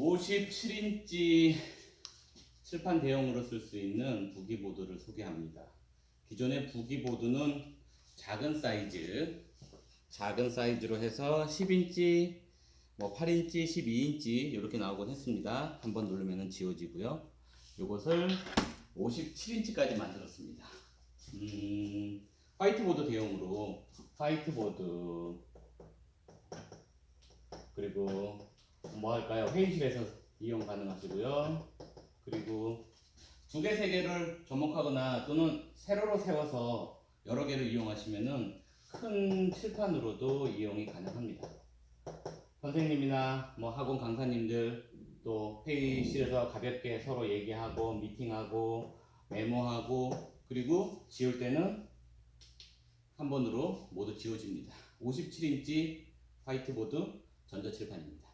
57인치 칠판 대용으로 쓸 수 있는 부기보드를 소개합니다. 기존의 부기보드는 작은 사이즈, 작은 사이즈로 해서 10인치, 뭐 8인치, 12인치 이렇게 나오곤 했습니다. 한번 누르면 지워지고요. 이것을 57인치까지 만들었습니다. 음, 화이트보드 대용으로 화이트보드 그리고 뭐 할까요? 회의실에서 이용 가능하시고요. 그리고 두 개, 세 개를 접목하거나 또는 세로로 세워서 여러 개를 이용하시면은 큰 칠판으로도 이용이 가능합니다. 선생님이나 뭐 학원 강사님들 또 회의실에서 가볍게 서로 얘기하고 미팅하고 메모하고 그리고 지울 때는 한 번으로 모두 지워집니다. 57인치 화이트보드 전자칠판입니다.